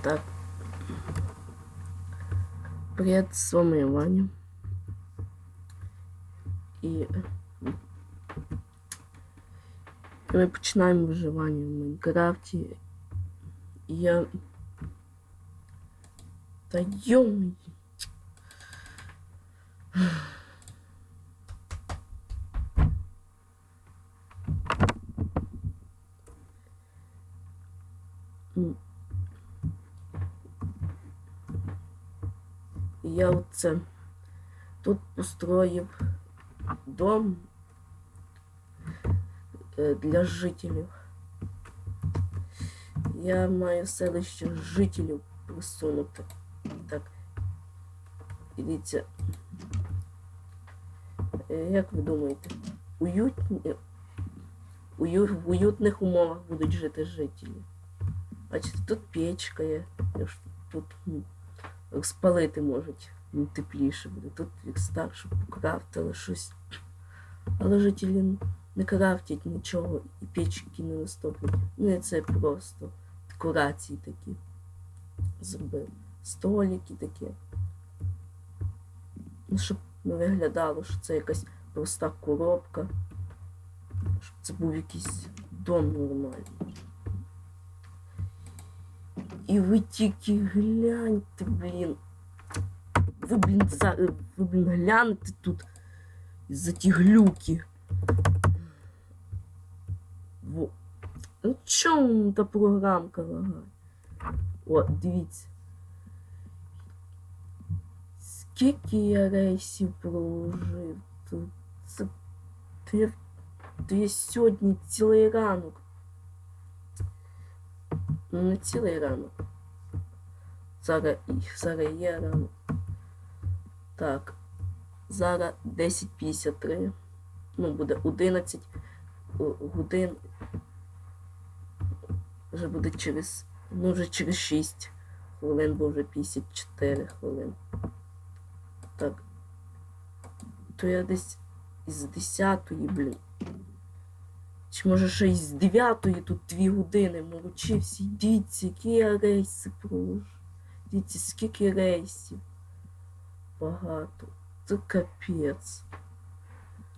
Так. Привет, з вами Ваня. І ми починаємо виживання в Майнкрафті. І я. Та йомий. Я оце тут построїв дом е, для жителів. Я маю селище жителів присунути. Так. Дивіться. Е, Як ви думаєте, уютні, ую, в уютних умовах будуть жити жителі? Бачите, тут печка є. Тут спалити можуть м, тепліше буде. Тут як старше покрафтили щось. Але жителі не крафтять нічого і печки не розтоплять. Ну і це просто декорації такі. Зробив. Столики такі. Ну, щоб не виглядало, що це якась проста коробка. Щоб це був якийсь дом нормальний. І ви тільки гляньте, блін. Ви, блін, за... ви, блін, гляньте тут за ті глюки. Во. Ну чому та програмка лагає? О, дивіться. Скільки я рейсів проложив тут. Це ти, ти сьогодні цілий ранок. Ну, не цілий ранок. Зараз, зараз є ранок. Так. Зараз 10.53. Ну, буде 11 годин. Вже буде через. Ну, вже через 6 хвилин, бо вже 54 хвилин. Так. То я десь із 10-ї, блін. Чи може ще із 9-ї тут 2 години молочився. Дивіться, які я рейси проложу. Дивіться, скільки рейсів. Багато. Це капець.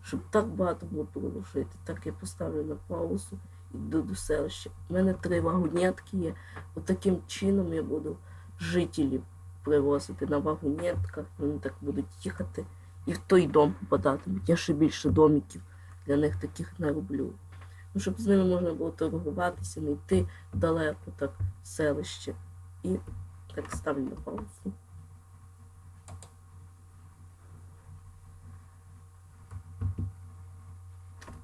Щоб так багато було проложити, так я поставлю на паузу і йду до селища. У мене три вагонетки є. Отаким чином я буду жителів привозити на вагонетках. Вони так будуть їхати і в той дом попадатимуть. Я ще більше домиків для них таких не роблю. Ну, щоб з ними можна було торгуватися, не йти далеко так в селище. І так ставлю на паузу.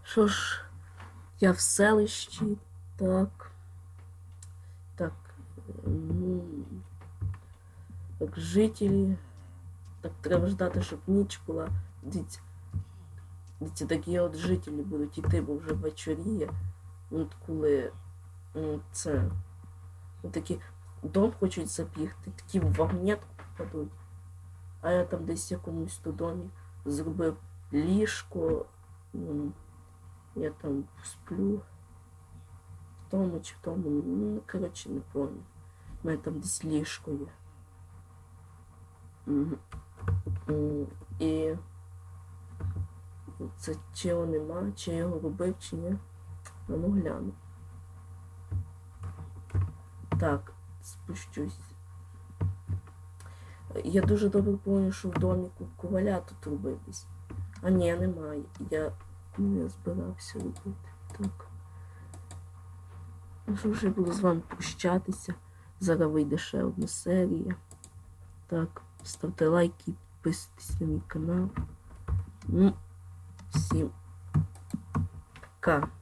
Що ж, я в селищі, так. Так. Ну, так, жителі. Так треба ждати, щоб ніч була. Дивіться. Дивіться, такі от жителі будуть іти, бо вже вечоріє. От коли це. От такі дом хочуть забігти, такі в вагонетку попадуть. А я там десь якомусь то домі зробив ліжко. Я там сплю. В тому чи в тому. Ну, коротше, не пам'ятаю. У мене там десь ліжко є. І це чи його нема, чи його робив, чи ні. Ну гляну. Так, спущусь. Я дуже добре пам'ятаю, що в доміку коваля тут робив десь. А ні, немає. Я ну, я збирався робити. Так. Ну що ж я буду з вами прощатися. Зараз вийде ще одна серія. Так, ставте лайки, підписуйтесь на мій канал. cima. Cá.